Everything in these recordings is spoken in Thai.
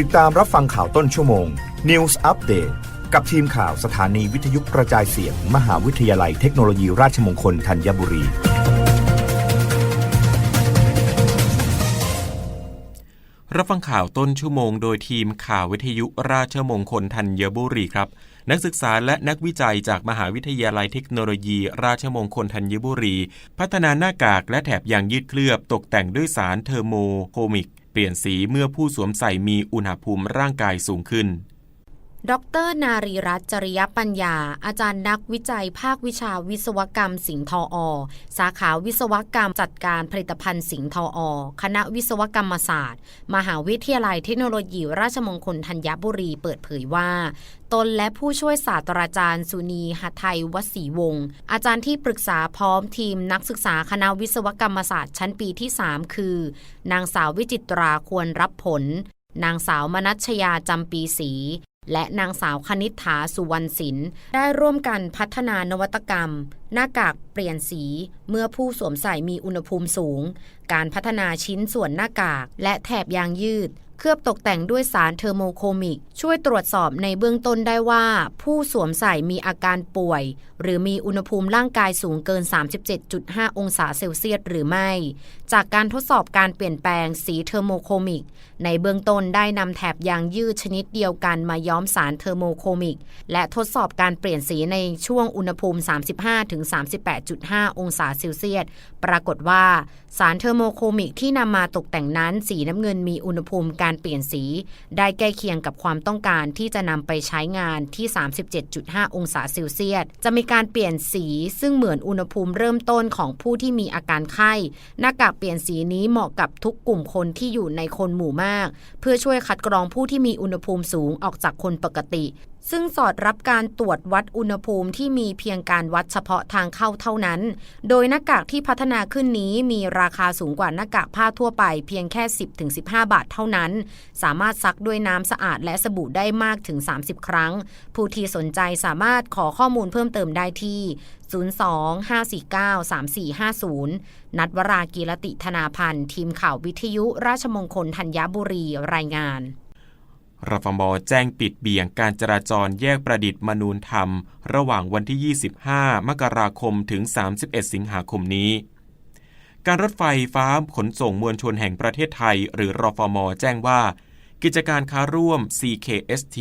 ติดตามรับฟังข่าวต้นชั่วโมง News Update กับทีมข่าวสถานีวิทยุกระจายเสียง มหาวิทยาลัยเทคโนโลยีราชมงคลธัญบุรี รับฟังข่าวต้นชั่วโมง โดยทีมข่าววิทยุราชมงคลธัญบุรีครับ นักศึกษาและนักวิจัยจากมหาวิทยาลัยเทคโนโลยี ราชมงคลธัญบุรี พัฒนาหน้ากากและแถบยางยืดเคลือบตกแต่งด้วยสารเทอร์โมโคมิก เปลี่ยนสีเมื่อผู้สวมใส่มีอุณหภูมิร่างกายสูงขึ้น ดร นารีรัตน์จริยปัญญา อาจารย์นักวิจัยภาควิชาวิศวกรรมสิงห์ทออ สาขาวิศวกรรมจัดการผลิตภัณฑ์สิงห์ทออ คณะวิศวกรรมศาสตร์ มหาวิทยาลัยเทคโนโลยี ราชมงคลธัญบุรีเปิดเผยว่าตนและผู้ช่วยศาสตราจารย์สุนีหัไทยวสีวงศ์อาจารย์ที่ปรึกษาพร้อมทีมนักศึกษาคณะวิศวกรรมศาสตร์ชั้นปีที่ 3 คือ นางสาววิจิตราควรรับผล นางสาวมนัชยาจำปีศรี และนางสาวคณิษฐาสุวรรณศิลป์ได้ร่วมกันพัฒนานวัตกรรม หน้ากากเปลี่ยนสี เมื่อผู้สวมใส่มีอุณหภูมิสูง การพัฒนาชิ้นส่วนหน้ากาก และแถบยางยืด เคลือบตกแต่งด้วยสารเทอร์โมโคมิก ช่วยตรวจสอบในเบื้องต้นได้ว่า ผู้สวมใส่มีอาการป่วย หรือมีอุณหภูมิร่างกายสูงเกิน 37.5 องศาเซลเซียสหรือไม่ จากการทดสอบการเปลี่ยนแปลงสีเทอร์โมโคมิก ในเบื้องต้นได้นำแถบยางยืดชนิดเดียวกันมาย้อมสารเทอร์โมโคมิก และทดสอบการเปลี่ยนสีในช่วงอุณหภูมิ 35-38.5 องศาเซลเซียสปรากฏว่าสารเทอร์โมโคมิกที่นำมาตกแต่งนั้นสีน้ำเงินมีอุณหภูมิการเปลี่ยนสี ได้ใกล้เคียงกับความต้องการที่จะนำไปใช้งานที่ 37.5 องศาเซลเซียส จะมีการเปลี่ยนสีซึ่งเหมือนอุณหภูมิเริ่มต้นของผู้ที่มีอาการไข้ หน้ากากเปลี่ยนสีนี้เหมาะกับทุกกลุ่มคนที่อยู่ในคนหมู่มาก เพื่อช่วยคัดกรองผู้ที่มีอุณหภูมิสูงออกจากคนปกติ ซึ่งสอดรับการตรวจวัดอุณหภูมิที่มีเพียงการวัดเฉพาะทางเข้าเท่านั้น โดยหน้ากากที่พัฒนาขึ้นนี้มีราคาสูงกว่าหน้ากากผ้าทั่วไปเพียงแค่ 10-15 บาทเท่านั้น สามารถซักด้วยน้ำสะอาดและสบู่ได้มากถึง 30 ครั้ง ผู้ที่สนใจสามารถขอข้อมูลเพิ่มเติมได้ที่ 02-549-3450 นัดวรากีรติธนาพันธ์ ทีมข่าววิทยุราชมงคลธัญบุรีรายงาน รฟมแจ้งปิดเบี่ยงการจราจรแยกประดิษฐ์มนูนธรรม ระหว่างวันที่ 25 มกราคมถึง 31 สิงหาคมนี้ การรถไฟฟ้าขนส่งมวลชนแห่งประเทศไทย หรือรฟม แจ้งว่า กิจการค้าร่วม CKST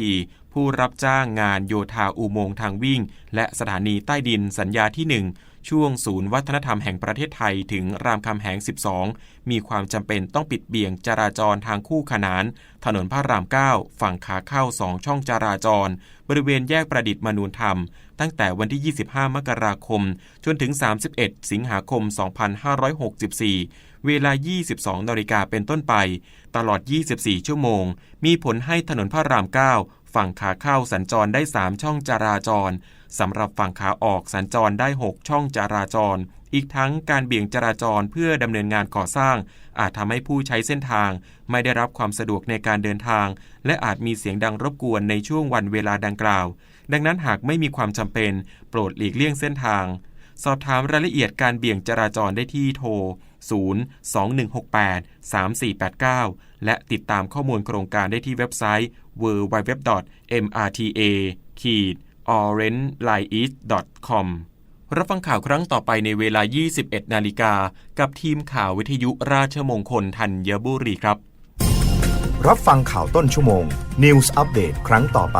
ผู้รับจ้างงานโยธาอุโมงค์ทางวิ่ง และสถานีใต้ดินสัญญาที่ 1 ช่วงศูนย์วัฒนธรรมแห่งประเทศไทยถึงรามคำแหง 12 มีความจำเป็นต้องปิดเบี่ยงจราจรทางคู่ขนาน ถนนพระราม 9 ฝั่งขาเข้า 2 ช่องจราจร บริเวณแยกประดิษฐ์มนูนธรรม ตั้งแต่วันที่ 25 มกราคม จนถึง 31 สิงหาคม 2564 เวลา 22 นาฬิกาเป็นต้นไป ตลอด 24 ชั่วโมง มีผลให้ถนนพระราม 9 ฝั่งขาเข้าสัญจรได้ 3 ช่องจราจรสำหรับฝั่งขาออกสัญจรได้ 6 ช่องจราจร อีกทั้งการเบี่ยงจราจรเพื่อดำเนินงานก่อสร้าง อาจทำให้ผู้ใช้เส้นทาง ไม่ได้รับความสะดวกในการเดินทาง และอาจมีเสียงดังรบกวนในช่วงวันเวลาดังกล่าว ดังนั้นหากไม่มีความจำเป็น โปรดหลีกเลี่ยงเส้นทาง สอบถามรายละเอียดการเบี่ยงจราจรได้ที่โทร 02168 3489 และติดตามข้อมูลโครงการได้ที่เว็บไซต์ www.mrta-orangelieast.com รับฟังข่าวครั้งต่อไปในเวลา 21 นาฬิกา กับทีมข่าววิทยุราชมงคลธัญบุรีครับ รับฟังข่าวต้นชั่วโมง News Update ครั้งต่อไป